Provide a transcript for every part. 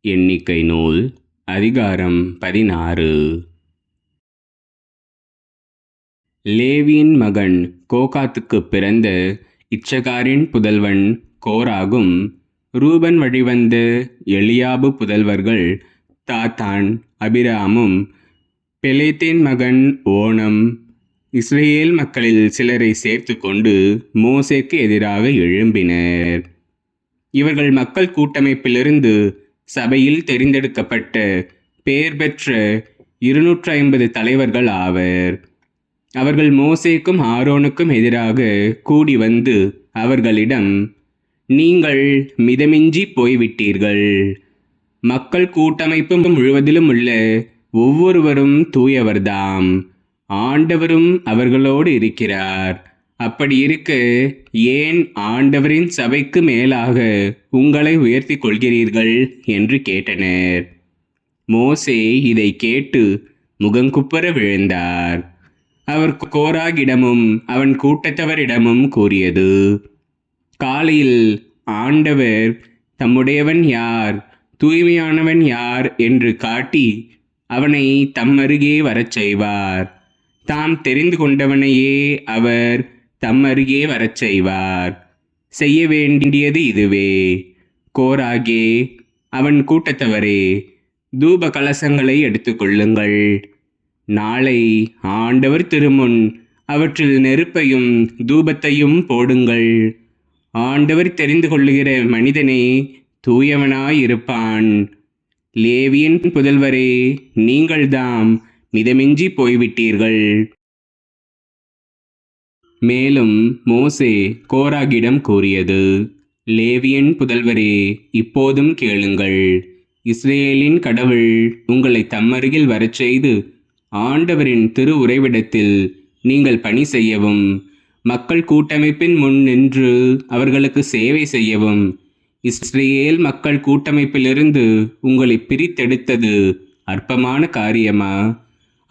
எண்ணிக்கை நூல் அதிகாரம் பதினாறு. லேவியின் மகன் கோகாத்துக்கு பிறந்த இச்சகாரின் புதல்வன் கோராகும். ரூபன் வழிவந்த எலியாபு புதல்வர்கள் தாத்தான் அபிராமும் பெலேத்தேன் மகன் ஓணம் இஸ்ரேல் மக்களில் சிலரை சேர்த்து கொண்டு மோசேக்கு எதிராக எழும்பினர். இவர்கள் மக்கள் கூட்டமைப்பிலிருந்து சபையில் தெரிந்தெடுக்கப்பட்ட பெயர் பெற்ற இருநூற்றி ஐம்பது தலைவர்கள் ஆவர். அவர்கள் மோசேக்கும் ஆரோனுக்கும் எதிராக கூடி வந்து அவர்களிடம் நீங்கள் மிதமிஞ்சி போய்விட்டீர்கள். மக்கள் கூட்டமைப்பு முழுவதிலும் உள்ள ஒவ்வொருவரும் தூயவர்தாம். ஆண்டவரும் அவர்களோடு இருக்கிறார். அப்படி இருக்க ஏன் ஆண்டவரின் சபைக்கு மேலாக உங்களை உயர்த்தி கொள்கிறீர்கள் என்று கேட்டனர். மோசே இதை கேட்டு முகங்குப்புற விழுந்தார். அவர் கோராகிடமும் அவன் கூட்டத்தவரிடமும் கூறியது காலையில் ஆண்டவர் தம்முடையவன் யார்? தூய்மையானவன் யார்? என்று காட்டி அவனை தம் அருகே வரச் செய்வார். தாம் தெரிந்து கொண்டவனையே அவர் தம்மருகே வரச் செய்வார். செய்ய வேண்டியது இதுவே. கோராகே அவன் கூட்டத்தவரே தூப கலசங்களை எடுத்துக்கொள்ளுங்கள் நாளை ஆண்டவர் திருமுன் அவற்றில் நெருப்பையும் தூபத்தையும் போடுங்கள். ஆண்டவர் தெரிந்து கொள்ளுகிற மனிதனே தூயவனாயிருப்பான். லேவியின் புதல்வரே நீங்கள்தாம் மிதமிஞ்சி போய்விட்டீர்கள். மேலும் மோசே கோராகிடம் கூறியது லேவியன் புதல்வரே இப்போதும் கேளுங்கள். இஸ்ரேலின் கடவுள் உங்களை தம்மருகில் வரச் செய்து ஆண்டவரின் திரு உறைவிடத்தில் நீங்கள் பணி செய்யவும் மக்கள் கூட்டமைப்பின் முன் நின்று அவர்களுக்கு சேவை செய்யவும் இஸ்ரேல் மக்கள் கூட்டமைப்பிலிருந்து உங்களை பிரித்தெடுத்தது அற்பமான காரியமா?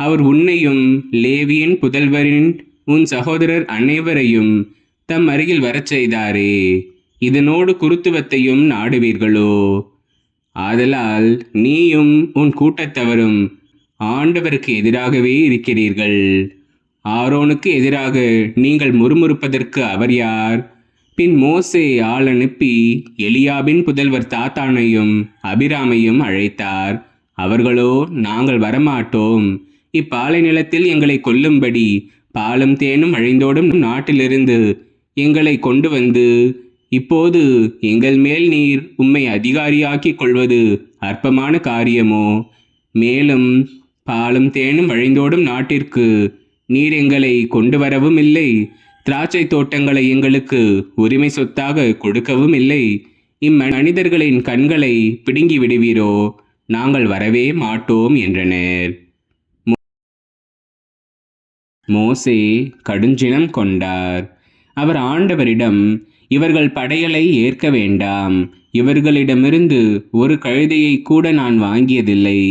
அவர் உன்னையும் லேவியின் புதல்வரின் உன் சகோதரர் அனைவரையும் தம் அருகில் வரச் செய்தாரே. இதனோடு குருத்துவத்தையும் நாடுவீர்களோ? ஆதலால் நீயும் உன் கூட்டத்தவரும் ஆண்டவருக்கு எதிராகவே இருக்கிறீர்கள். ஆரோனுக்கு எதிராக நீங்கள் முறுமுறுப்பதற்கு அவர் யார்? பின் மோசே ஆள் அனுப்பி எலியாபின் புதல்வர் தாத்தானையும் அபிராமையும் அழைத்தார். அவர்களோ நாங்கள் வரமாட்டோம். இப்பாலை நிலத்தில் எங்களை கொல்லும்படி பாலும் தேனும் அழிந்தோடும் நாட்டிலிருந்து எங்களை கொண்டு வந்து இப்போது எங்கள் மேல் நீர் உம்மை அதிகாரியாக்கிக் கொள்வது அற்பமான காரியமோ? மேலும் பாலும் தேனும் வழிந்தோடும் நாட்டிற்கு நீர் எங்களை கொண்டு வரவும் இல்லை திராட்சை தோட்டங்களை எங்களுக்கு உரிமை சொத்தாக கொடுக்கவும் இல்லை. இம்மனிதர்களின் கண்களை பிடுங்கி விடுவீரோ நாங்கள் வரவே மாட்டோம் என்றனர். மோசே கடுஞ்சினம் கொண்டார். அவர் ஆண்டவரிடம் இவர்கள் படையலை ஏற்க வேண்டாம். இவர்களிடமிருந்து ஒரு கழுதையை கூட நான் வாங்கியதில்லை.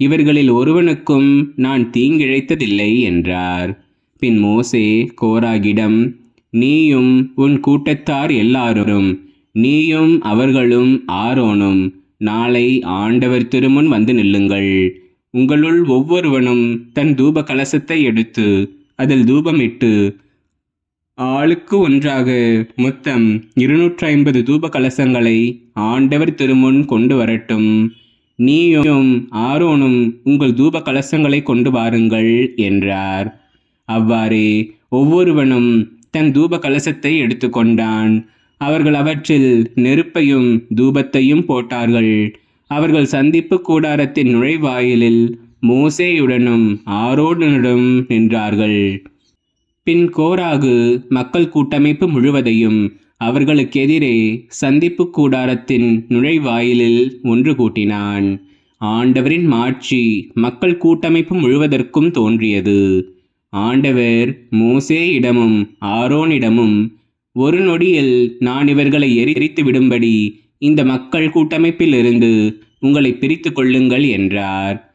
இவர்களில் ஒருவனுக்கும் நான் தீங்கிழைத்ததில்லை என்றார். பின் மோசே கோராகிடம் நீயும் உன் கூட்டத்தார் எல்லாரும் நீயும் அவர்களும் ஆரோனும் நாளை ஆண்டவர் திருமுன் வந்து நில்லுங்கள். உங்களுள் ஒவ்வொருவனும் தன் தூப கலசத்தை எடுத்து அதில் தூபமிட்டு ஆளுக்கு ஒன்றாக மொத்தம் இருநூற்றி ஐம்பது தூப கலசங்களை ஆண்டவர் திருமுன் கொண்டு வரட்டும். நீயும் ஆரோனும் உங்கள் தூப கலசங்களை கொண்டு வாருங்கள் என்றார். அவ்வாறே ஒவ்வொருவனும் தன் தூப கலசத்தை எடுத்துக்கொண்டான். அவர்கள் அவற்றில் நெருப்பையும் தூபத்தையும் போட்டார்கள். அவர்கள் சந்திப்பு கூடாரத்தின் நுழைவாயிலில் மோசேயுடனும் ஆரோடனுடன் நின்றார்கள். பின் கோராகு மக்கள் கூட்டமைப்பு முழுவதையும் அவர்களுக்கு எதிரே சந்திப்பு கூடாரத்தின் நுழைவாயிலில் ஒன்று கூட்டினான். ஆண்டவரின் மாட்சி மக்கள் கூட்டமைப்பு முழுவதற்கும் தோன்றியது. ஆண்டவர் மோசேயிடமும் ஆரோனிடமும் ஒரு நொடியில் நான் இவர்களை எரித்து விடும்படி இந்த மக்கள் கூட்டமைப்பிலிருந்து உங்களை பிரித்து கொள்ளுங்கள் என்றார்.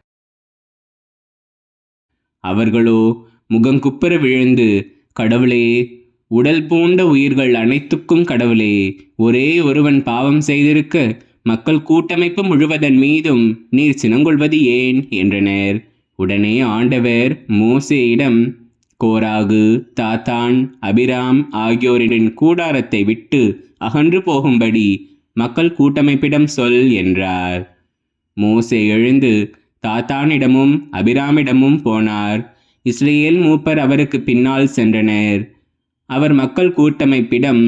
அவர்களோ முகங்குப்புற விழுந்து கடவுளே உடல் பூண்ட உயிர்கள் அனைத்துக்கும் கடவுளே ஒரே ஒருவன் பாவம் செய்திருக்க மக்கள் கூட்டமைப்பு முழுவதன் மீதும் நீர் சினங்கொள்வது ஏன்? என்றனர். உடனே ஆண்டவர் மோசேயிடம் கோராகு தாத்தான் அபிராம் ஆகியோரின் கூடாரத்தை விட்டு அகன்று போகும்படி மக்கள் கூட்டமைப்பிடம் சொல் என்றார். மோசே எழுந்து தாத்தானிடமும் அபிராமிடமும் போனார். இஸ்ரேல் மூப்பர் அவருக்கு பின்னால் சென்றனர். அவர் மக்கள் கூட்டமைப்பிடம்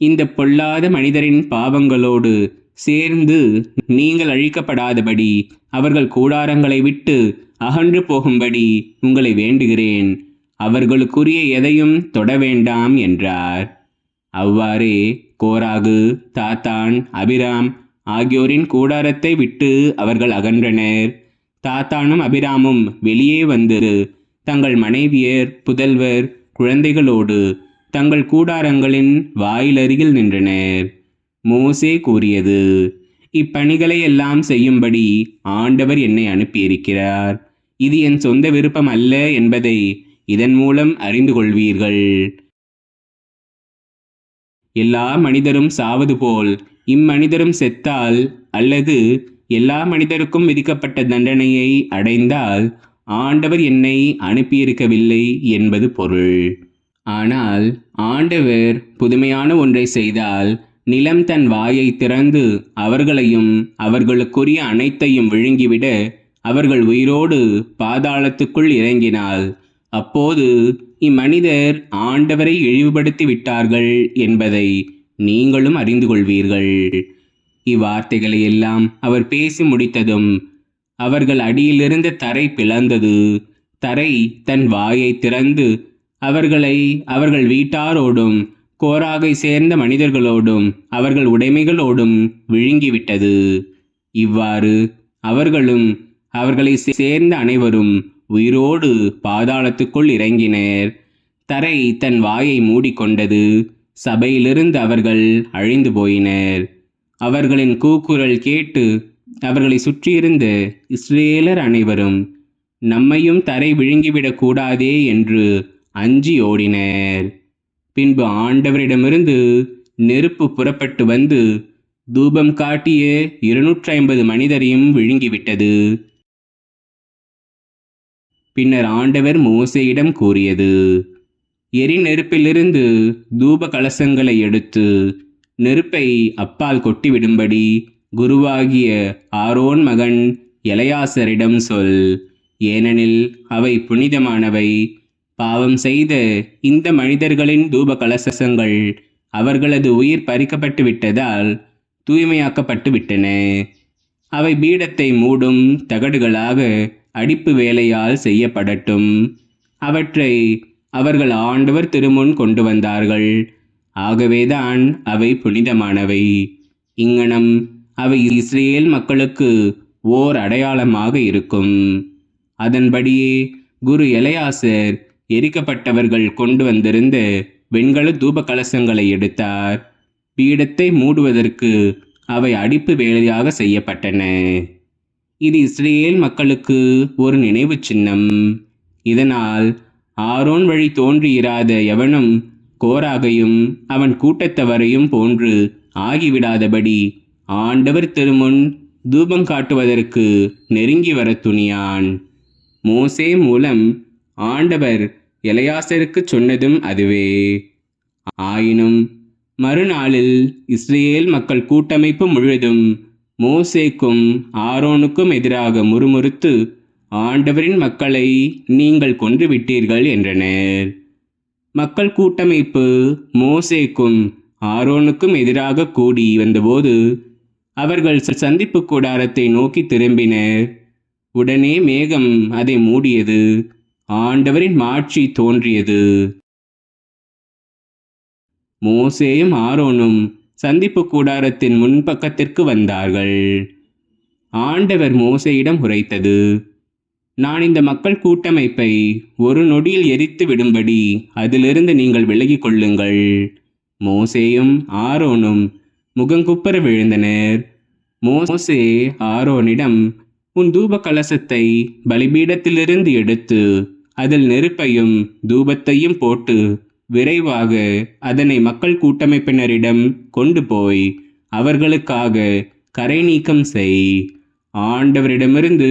இந்த பொல்லாத மனிதரின் பாவங்களோடு சேர்ந்து நீங்கள் அழிக்கப்படாதபடி அவர்கள் கூடாரங்களை விட்டு அகன்று போகும்படி உங்களை வேண்டுகிறேன். அவர்களுக்குரிய எதையும் தொட வேண்டாம் என்றார். அவ்வாறே கோராகு தாத்தான் அபிராம் ஆகியோரின் கூடாரத்தை விட்டு அவர்கள் அகன்றனர். தாத்தானும் அபிராமும் வெளியே வந்து தங்கள் மனைவியர் புதல்வர் குழந்தைகளோடு தங்கள் கூடாரங்களின் வாயிலருகில் நின்றனர். மோசே கூறியது இப்பணிகளை எல்லாம் செய்யும்படி ஆண்டவர் என்னை அனுப்பியிருக்கிறார். இது என் சொந்த விருப்பம் அல்ல என்பதை இதன் மூலம் அறிந்து கொள்வீர்கள். எல்லா மனிதரும் சாவது போல் இம்மனிதரும் செத்தால் அல்லது எல்லா மனிதருக்கும் விதிக்கப்பட்ட தண்டனையை அடைந்தால் ஆண்டவர் என்னை அனுப்பியிருக்கவில்லை என்பது பொருள். ஆனால் ஆண்டவர் புதுமையான ஒன்றை செய்தால் நிலம் தன் வாயை திறந்து அவர்களையும் அவர்களுக்குரிய அனைத்தையும் விழுங்கிவிட அவர்கள் உயிரோடு பாதாளத்துக்குள் இறங்கினால் அப்போது இம்மனிதர் ஆண்டவரை இழிவுபடுத்தி விட்டார்கள் என்பதை நீங்களும் அறிந்து கொள்வீர்கள். இவ்வார்த்தைகளை எல்லாம் அவர் பேசி முடித்ததும் அவர்கள் அடியிலிருந்த தரை பிளந்தது தரை தன் வாயை திறந்து அவர்களை அவர்கள் வீட்டாரோடும் கோராகை சேர்ந்த மனிதர்களோடும் அவர்கள் உடைமைகளோடும் விழுங்கிவிட்டது இவ்வாறு அவர்களும் அவர்களை சேர்ந்த அனைவரும் உயிரோடு பாதாளத்துக்குள் இறங்கினர் தரை தன் வாயை மூடிக்கொண்டது சபையிலிருந்து அவர்கள் அழிந்து போயினர் அவர்களின் கூக்குரல் கேட்டு அவர்களை சுற்றியிருந்த இஸ்ரேலர் அனைவரும் நம்மையும் தரை விழுங்கிவிடக் கூடாதே என்று அஞ்சி ஓடினர். பின்பு ஆண்டவரிடமிருந்து நெருப்பு புறப்பட்டு வந்து தூபம் காட்டிய இருநூற்றி ஐம்பது மனிதரையும் விழுங்கிவிட்டது. பின்னர் ஆண்டவர் மோசையிடம் கூறியது எரி நெருப்பிலிருந்து தூப கலசங்களை எடுத்து நெருப்பை அப்பால் கொட்டிவிடும்படி குருவாகிய ஆரோன் மகன் எலையாசரிடம் சொல் ஏனெனில் அவை புனிதமானவை. பாவம் செய்த இந்த மனிதர்களின் தூப கலசங்கள் அவர்களது உயிர் பறிக்கப்பட்டு விட்டதால் தூய்மையாக்கப்பட்டு விட்டன அவை பீடத்தை மூடும் தகடுகளாக அடிப்பு வேலையால் செய்யப்படட்டும். அவற்றை அவர்கள் ஆண்டவர் திருமுன் கொண்டு வந்தார்கள். ஆகவேதான் அவை புனிதமானவை. இங்கனம் அவை இஸ்ரேல் மக்களுக்கு ஓர் அடையாளமாக இருக்கும். அதன்படியே குரு எலையாசர் எரிக்கப்பட்டவர்கள் கொண்டு வந்திருந்த வெண்கல தூப கலசங்களை எடுத்தார். பீடத்தை மூடுவதற்கு அவை அடிப்பு வேலையாக செய்யப்பட்டன. இது இஸ்ரேல் மக்களுக்கு ஒரு நினைவு சின்னம் இதனால் ஆரோன் வழி தோன்றியிராத எவனும் கோராகையும் அவன் கூட்டத்தவரையும் போன்று ஆகிவிடாதபடி ஆண்டவர் திருமுன் தூபம் காட்டுவதற்கு நெருங்கி வர துணியான். மோசே மூலம் ஆண்டவர் எலையாசருக்கு சொன்னதும் அதுவே. ஆயினும் மறுநாளில் இஸ்ரேல் மக்கள் கூட்டமைப்பு முழுவதும் மோசேக்கும் ஆரோனுக்கும் எதிராக முறுமுறுத்து ஆண்டவரின் மக்களை நீங்கள் கொன்று விட்டீர்கள் என்றனர். மக்கள் கூட்டமைப்பு மோசேக்கும் ஆரோனுக்கும் எதிராக கூடி வந்தபோது அவர்கள் சந்திப்பு கூடாரத்தை நோக்கி திரும்பினர். உடனே மேகம் அதை மூடியது. ஆண்டவரின் மாட்சி தோன்றியது. மோசேயும் ஆரோனும் சந்திப்பு கூடாரத்தின் முன்பக்கத்திற்கு வந்தார்கள். ஆண்டவர் மோசையிடம் உரைத்தது. நான் இந்த மக்கள் கூட்டமைப்பை ஒரு நொடியில் எரித்து விடும்படி அதிலிருந்து நீங்கள் விலகிக் கொள்ளுங்கள். மோசேயும் ஆரோனும் முகங்குப்புற விழுந்தனர். மோசே ஆரோனிடம் உன் தூப கலசத்தை பலிபீடத்திலிருந்து எடுத்து அதில் நெருப்பையும் தூபத்தையும் போட்டு விரைவாக அதனை மக்கள் கூட்டமைப்பினரிடம் கொண்டு போய் அவர்களுக்காக கரை நீக்கம் செய். ஆண்டவரிடமிருந்து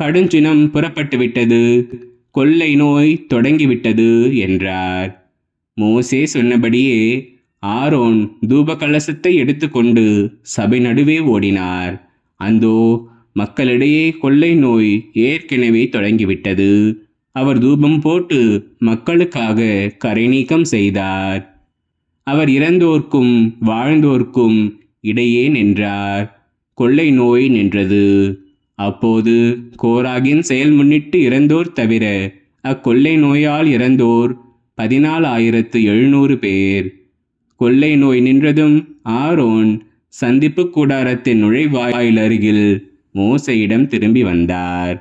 கடுஞ்சினம் புறப்பட்டுவிட்டது. கொள்ளை நோய் தொடங்கிவிட்டது என்றார். மோசே சொன்னபடியே ஆரோன் தூப கலசத்தை எடுத்துக்கொண்டு சபை நடுவே ஓடினார். அந்தோ மக்களிடையே கொள்ளை நோய் ஏற்கனவே தொடங்கிவிட்டது. அவர் தூபம் போட்டு மக்களுக்காக கரை நீக்கம் செய்தார். அவர் இறந்தோர்க்கும் வாழ்ந்தோர்க்கும் இடையே நின்றார். கொள்ளை நோய் நின்றது. அப்போது கோராகின் செயல் முன்னிட்டு இறந்தோர் தவிர அக்கொள்ளை நோயால் இறந்தோர் பதினாலாயிரத்து எழுநூறு பேர். கொள்ளை நோய் நின்றதும் ஆரோன் சந்திப்பு கூடாரத்தின் நுழைவாயில் அருகில் மோசையிடம் திரும்பி வந்தார்.